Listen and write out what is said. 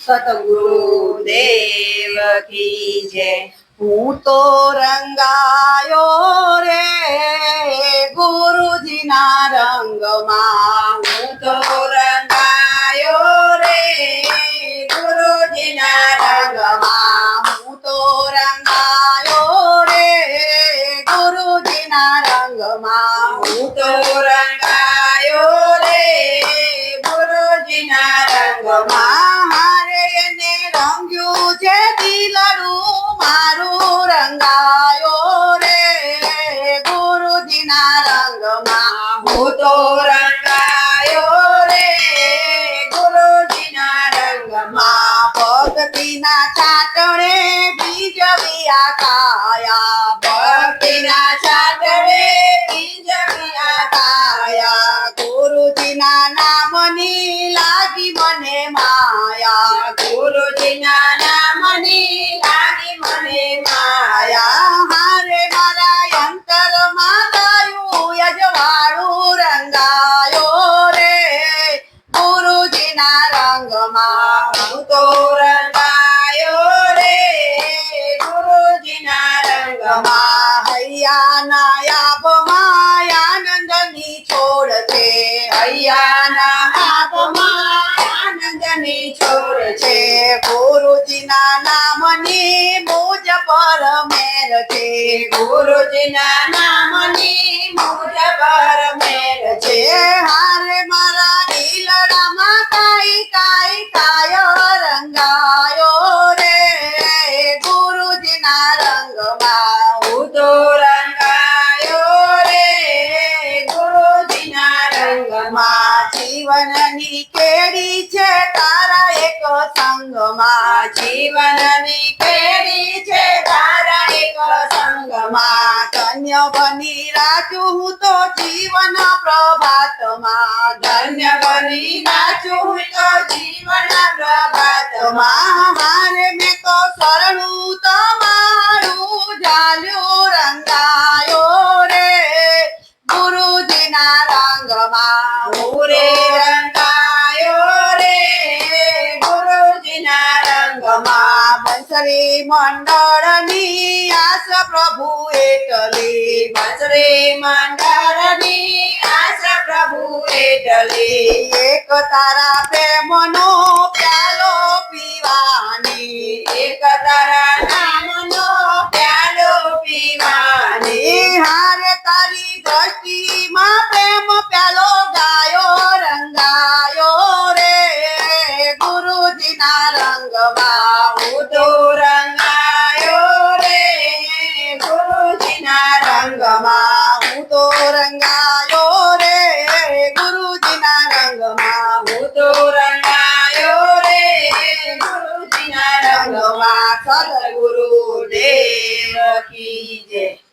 સતગુરુ દેવ કી જય. હું તો રંગાયો રે ગુરુજીના રંગમાં. દિલડું મારું રંગાયો રે ગુરુજીના રંગમાં હું તો રંગાયો રે ગુરુજીના રંગમાં ભક્તિના કાયા ભક્તિના ચાટણે બીજવિયા કાયા ગુરુજીના નામની લાગી મને માયા રંગાયો રે, ગુરુજીના રંગમાં હું તો રંગાયો રે, ગુરુજીના રંગમાં હૈયાના યાબમાં આનંદની છોડ છે. હૈયાના આપમાં આનંદની છોડ છે. ગુરુજીના નામની મુજ પર મેર છે. ગુરુજીના નામની મુજ પર છે હારે મારા દિલડામાં કાઈ કાઈ કાયો રંગાયો રે. ગુરુજીના રંગમાં હું રે. ગુરુજીના રંગમાં જીવનની કેડી છે. તારા સંગમાં જીવનની કેડી છે. તારા એક સંગમાં ધન્ય બની રાજુ હું તો જીવન પ્રભાતમાં. ધન્ય બની રાજુ હું તો જીવન પ્રભાતમાં. હારે મેં તો શરણું તમારું જાલ્યું રંગાયો રે. ગુરુજીના રંગમાં હું રે રંગાયો બંસરી મંડળની આસ પ્રભુ એટલી. બંસરી મંડળની આસ પ્રભુ એટલી. એક તારા પ્રેમનો પ્યાલો પીવાની. એક તારા નામનો પ્યાલો પીવાની. હારે તારી દ્રષ્ટિમાં પ્રેમ પ્યાલો ગાયો, રંગાયો રે. ગુરુજીના રંગમાં સદગુરુ દેવ કી જય.